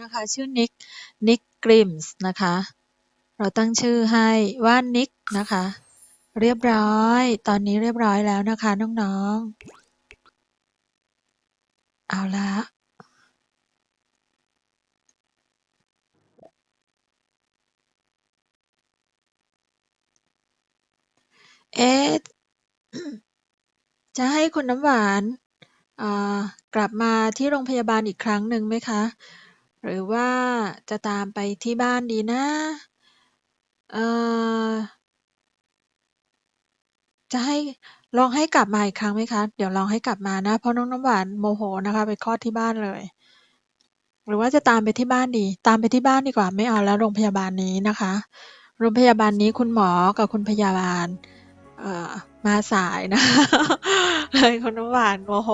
นะคะ ชื่อนิกนิกกริมส์นะคะ เราตั้งชื่อให้ว่านิกนะคะ เรียบร้อย ตอนนี้เรียบร้อยแล้วนะคะน้องๆ เอาละเอ๊ะจะให้คุณน้ำหวานอ่ากลับมาที่โรงพยาบาลอีกครั้งหนึ่งไหมคะ หรือว่าจะตามไปที่บ้านดีนะ เอ่อ จะให้ลองให้กลับมาอีกครั้งไหมคะ เดี๋ยวลองให้กลับมานะ เพราะน้องน้ำหวานโมโหนะคะ ไปคลอดที่บ้านเลย หรือว่าจะตามไปที่บ้านดี ตามไปที่บ้านดีกว่าไม่เอาแล้วโรงพยาบาลนี้นะคะ โรงพยาบาลนี้คุณหมอกับคุณพยาบาล เอ่อ มาสายนะ เลยคุณน้ำหวานโมโห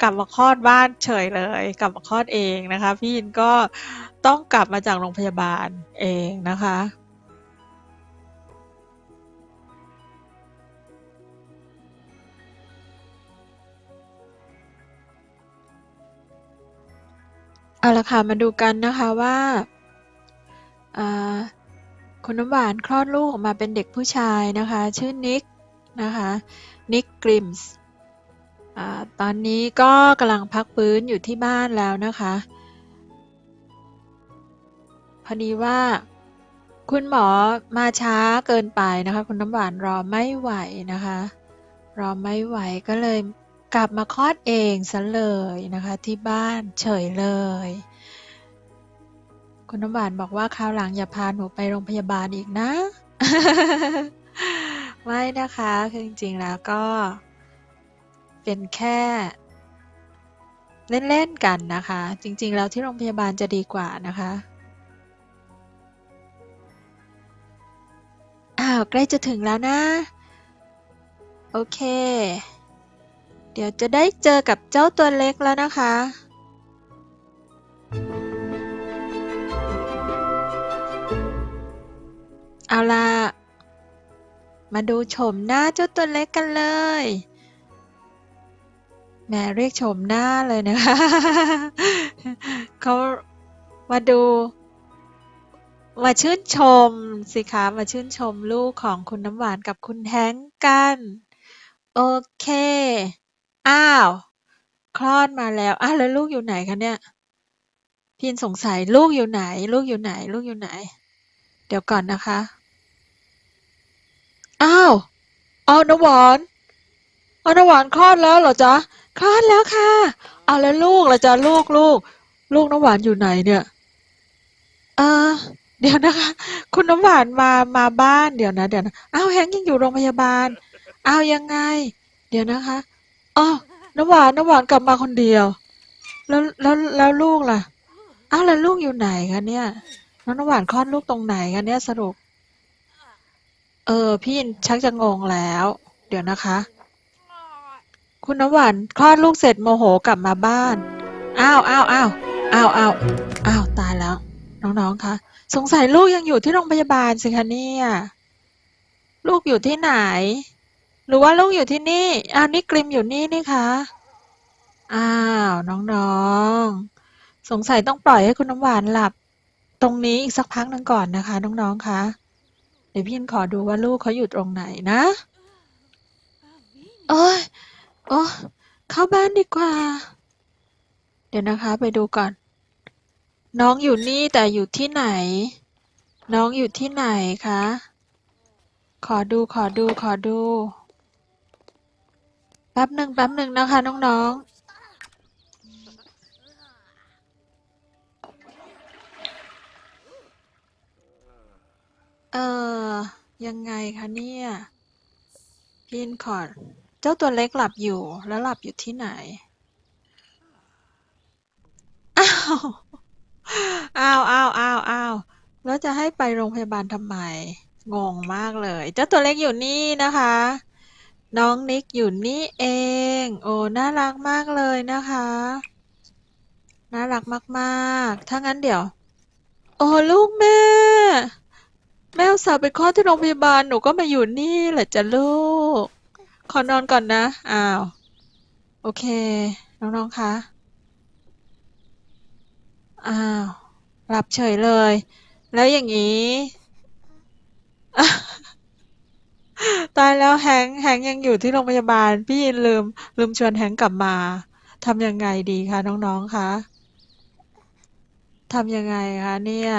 กลับมาคลอดบ้านเฉยเลย กลับมาคลอดเองนะคะ พี่อินก็ต้องกลับมาจากโรงพยาบาลเองนะคะเอาละค่ะ มาดูกันนะคะว่าอ่าคุณน้ำหวานคลอดลูกออกมาเป็นเด็กผู้ชายนะคะ ชื่อนิก นะคะนิกกริมส์ตอนนี้ก็กำลังพักฟื้นอยู่ที่บ้านแล้วนะคะ พอดีว่า คุณหมอมาช้าเกินไปนะคะ คุณน้ำหวานรอไม่ไหวนะคะ รอไม่ไหวก็เลยกลับมาคลอดเองซะเลยนะคะ ที่บ้านเฉยเลย คุณน้ำหวานบอกว่าคราวหลังอย่าพาหนูไปโรงพยาบาลอีกนะ ไม่นะคะคือจริงๆแล้วก็ เป็นแค่ เล่น ๆ กันนะคะ จริง ๆ แล้วที่โรงพยาบาลจะดีกว่านะคะอ้าวใกล้จะถึงแล้วนะ โอเค เดี๋ยวจะได้เจอกับเจ้าตัวเล็กแล้วนะคะเอาล่ะ มาดูโฉมหน้าเจ้าตัวเล็กกันเลยแม่เรียกโฉมหน้าเลยนะคะเขามาดู มาชื่นชมสิคะ มาชื่นชมลูกของคุณน้ำหวานกับคุณแท้งกัน โอเค อ้าว คลอดมาแล้ว อ้าวแล้วลูกอยู่ไหนคะเนี่ย พี่สงสัยลูกอยู่ไหน ลูกอยู่ไหน ลูกอยู่ไหน เดี๋ยวก่อนนะคะ อ้าว เอาน้ำหวานเอาน้ำหวานคลอดแล้วเหรอจ๊ะคลอดแล้วค่ะ เอาแล้วลูกล่ะจ๊ะลูกลูกลูกน้ำหวานอยู่ไหนเนี่ยเออเดี๋ยวนะคะ คุณน้ำหวานมามาบ้านเดี๋ยวนะเดี๋ยวนะอ้าวแฮงยังอยู่โรงพยาบาลอ้าวยังไง เดี๋ยวนะคะอ๋อน้ำหวานน้ำหวานกลับมาคนเดียว แล้วแล้วแล้วลูกล่ะอ้าวแล้วลูกอยู่ไหนคะเนี่ยน้องน้ำหวานคลอดลูกตรงไหนคะเนี่ยสรุป เออ พี่ชักจะงงแล้ว เดี๋ยวนะคะ คุณน้ำหวานคลอดลูกเสร็จโมโหกลับมาบ้าน อ้าวอ้าวอ้าวอ้าวอ้าวอ้าวตายแล้ว น้องๆคะสงสัยลูกยังอยู่ที่โรงพยาบาลสิคะเนี่ยลูกอยู่ที่ไหน หรือว่าลูกอยู่ที่นี่ อ้าวนี่กริมอยู่นี่นี่คะอ้าวน้องๆ สงสัยต้องปล่อยให้คุณน้ำหวานหลับ ตรงนี้อีกสักพักหนึ่งก่อนนะคะ น้องๆคะ ดี๋ยวพี่ขอดูว่าลูกเขาอยู่ตรงไหนนะโอ้ยโอ้เข้าบ้านดีกว่า เดี๋ยวนะคะไปดูก่อน น้องอยู่นี่แต่อยู่ที่ไหน น้องอยู่ที่ไหนคะ ขอดูขอดูขอดู แป๊บหนึ่งแป๊บหนึ่งนะคะน้องๆ เออ ยังไงคะเนี่ยพี่ขอร์ด เจ้าตัวเล็กหลับอยู่ แล้วหลับอยู่ที่ไหน อ้าว อ้าวอ้าวอ้าวอ้าวแล้วจะให้ไปโรงพยาบาลทำไม งงมากเลย เจ้าตัวเล็กอยู่นี่นะคะ น้องนิกอยู่นี่เอง โอ้ น่ารักมากเลยนะคะ น่ารักมาก ๆ ถ้างั้นเดี๋ยว โอ้ ลูกแม่ แม่อุตส่าห์ไปคลอดที่โรงพยาบาลหนูก็มาอยู่นี่แหละจ้ะลูก ขอนอนก่อนนะ อ้าว โอเค น้องๆคะอ้าวหลับเฉยเลย แล้วอย่างนี้ ตายแล้วแฮงค์แฮงค์ยังอยู่ที่โรงพยาบาล พี่ยินลืม ลืมชวนแฮงค์กลับมาทำยังไงดีคะน้องๆคะทำยังไงคะเนี่ย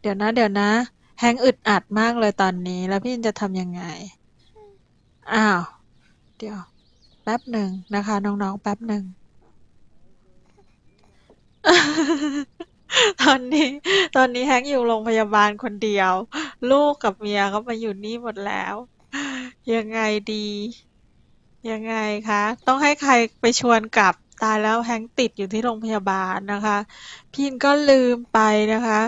เดี๋ยวนะ เดี๋ยวนะ แฮงอึดอัดมากเลยตอนนี้ แล้วพี่จะทำยังไง อ้าว เดี๋ยว แป๊บหนึ่งนะคะ น้องๆ แป๊บหนึ่ง ตอนนี้ ตอนนี้แฮงอยู่โรงพยาบาลคนเดียว ลูกกับเมียเขามาอยู่นี่หมดแล้ว ยังไงดี ยังไงคะ ต้องให้ใครไปชวนกลับตายแล้วแฮงติดอยู่ที่โรงพยาบาลนะคะ พี่ก็ลืมไปนะคะ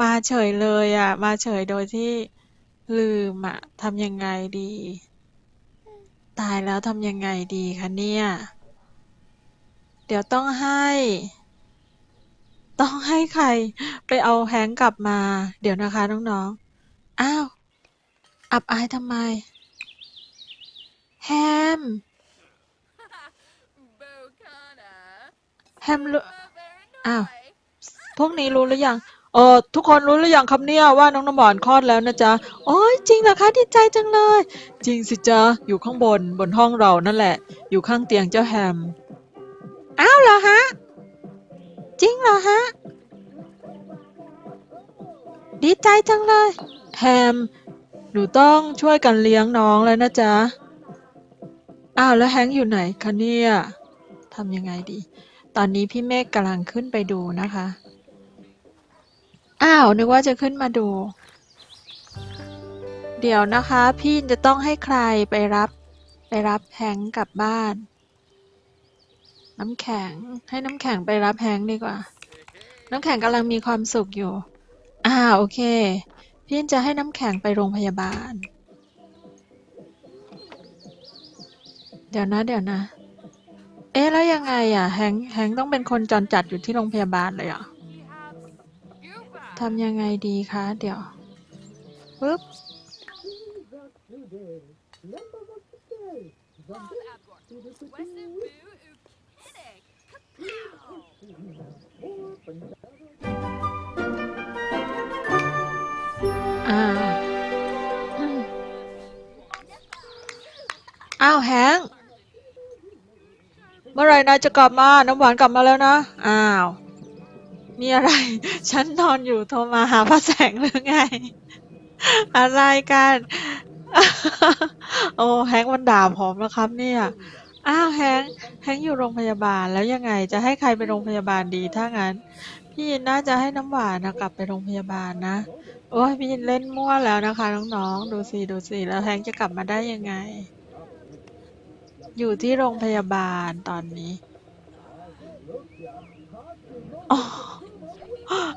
มาเฉยเลยอะ มาเฉยโดยที่ลืมอะทำยังไงดี ตายแล้วทำยังไงดีคะเนี่ย เดี๋ยวต้องให้ ต้องให้ใครไปเอาแฮงค์กลับมา เดี๋ยวนะคะน้องๆ อ้าว อับอายทำไม แฮม แฮมรู้อ้าว พวกนี้รู้หรือยัง เออทุกคนรู้หรือยังครับเนี่ยว่าน้องน้ำหวานคลอดแล้วนะจ๊ะโอ้ยจริงเหรอคะดีใจจังเลย จริงสิจ๊ะอยู่ข้างบนบนห้องเรานั่นแหละ อยู่ข้างเตียงเจ้าแฮมอ้าวเหรอฮะ จริงเหรอฮะ ดีใจจังเลยแฮมหนูต้องช่วยกันเลี้ยงน้องแล้วนะจ๊ะอ้าวแล้วแฮงอยู่ไหนคะเนี่ยทำยังไงดี ตอนนี้พี่เมฆกำลังขึ้นไปดูนะคะ อ้าว นึกว่าจะขึ้นมาดู เดี๋ยวนะคะ พี่จะต้องให้ใครไปรับ ไปรับแฮงกลับบ้าน น้ำแข็ง ให้น้ำแข็งไปรับแฮงดีกว่า น้ำแข็งกำลังมีความสุขอยู่ อ่า โอเค พี่จะให้น้ำแข็งไปโรงพยาบาล เดี๋ยวนะ เดี๋ยวนะ เอ๊ะ แล้วยังไงอะ แฮง แฮงต้องเป็นคนจรจัดอยู่ที่โรงพยาบาลเลยเหรอ ทำยังไงดีคะ เดี๋ยวปึ๊บอ้าวแฮง เมื่อไหรนายจะกลับมา น้ำหวานกลับมาแล้วนะ อ้าว มีอะไร ฉันนอนอยู่โทรมาหาพระแสงหรือไง อะไรกัน โอ้แฮงมันด่าผมนะครับ เนี่ย อ้าวแฮงแฮงอยู่โรงพยาบาลแล้วยังไง จะให้ใครไปโรงพยาบาลดีถ้างั้น พี่ยินน่าจะให้น้ำหวานนะกลับไปโรงพยาบาลนะ โอ้ยพี่ยินเล่นมั่วแล้วนะคะน้องๆ ดูสิดูสิแล้วแฮงจะกลับมาได้ยังไง อยู่ที่โรงพยาบาลตอนนี้ อ๋อ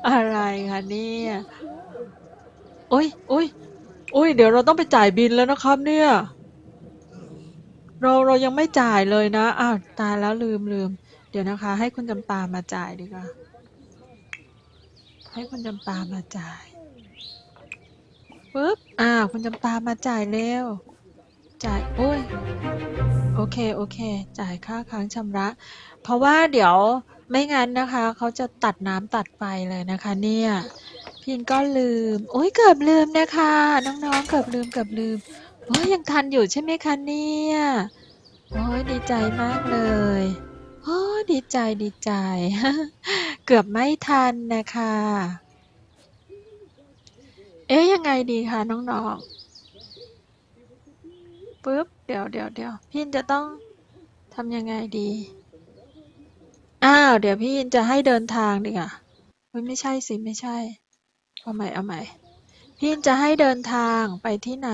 อะไรคะเนี่ยอุ้ยอุ้ยอุ้ยเดี๋ยวเราต้องไปจ่ายบินแล้วนะครับ เนี่ย เราเรายังไม่จ่ายเลยนะอ้าวตายแล้วลืมลืมเดี๋ยวนะคะ ให้คุณจำปามาจ่ายดีกว่าให้คุณจำปามาจ่ายปึ๊บอ้าวคุณจำปามาจ่ายเร็วจ่ายโอ้ยโอเคโอเค จ่ายค่าค้างชำระ เพราะว่าเดี๋ยว ไม่งั้นนะคะ เขาจะตัดน้ำตัดไฟเลยนะคะเนี่ยพินก็ลืมโอ้ยเกือบลืมนะคะ น้องๆเกือบลืมเกือบลืมโอ้ยยังทันอยู่ใช่ไหมคะเนี่ยโอ้ยดีใจมากเลยโอ้ดีใจดีใจ เกือบไม่ทันนะคะ เอ๊ยยังไงดีคะน้องๆปึ๊บเดี๋ยวเดี๋ยวเดี๋ยวพีนจะต้องทำยังไงดี อ้าว เดี๋ยวพี่อินจะให้เดินทางดีกว่าเฮ้ยไม่ใช่สิ ไม่ใช่ เอาใหม่ เอาใหม่ พี่อินจะให้เดินทางไปที่ไหน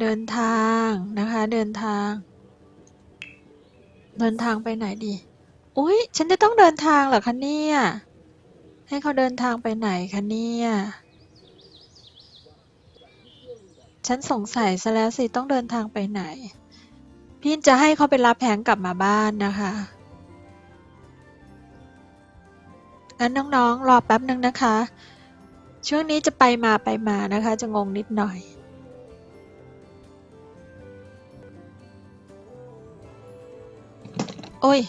เดินทางนะคะ เดินทาง เดินทางไปไหนดี อุ๊ย ฉันจะต้องเดินทางเหรอคะเนี่ย ให้เขาเดินทางไปไหนคะเนี่ยฉันสงสัยซะแล้วสิ ต้องเดินทางไปไหน พี่จะให้เขาไปรับแพงกลับมาบ้านนะคะงั้นน้องๆ รอแป๊บนึงนะคะ ช่วงนี้จะไปมาไปมานะคะ จะงงนิดหน่อยโอ้ย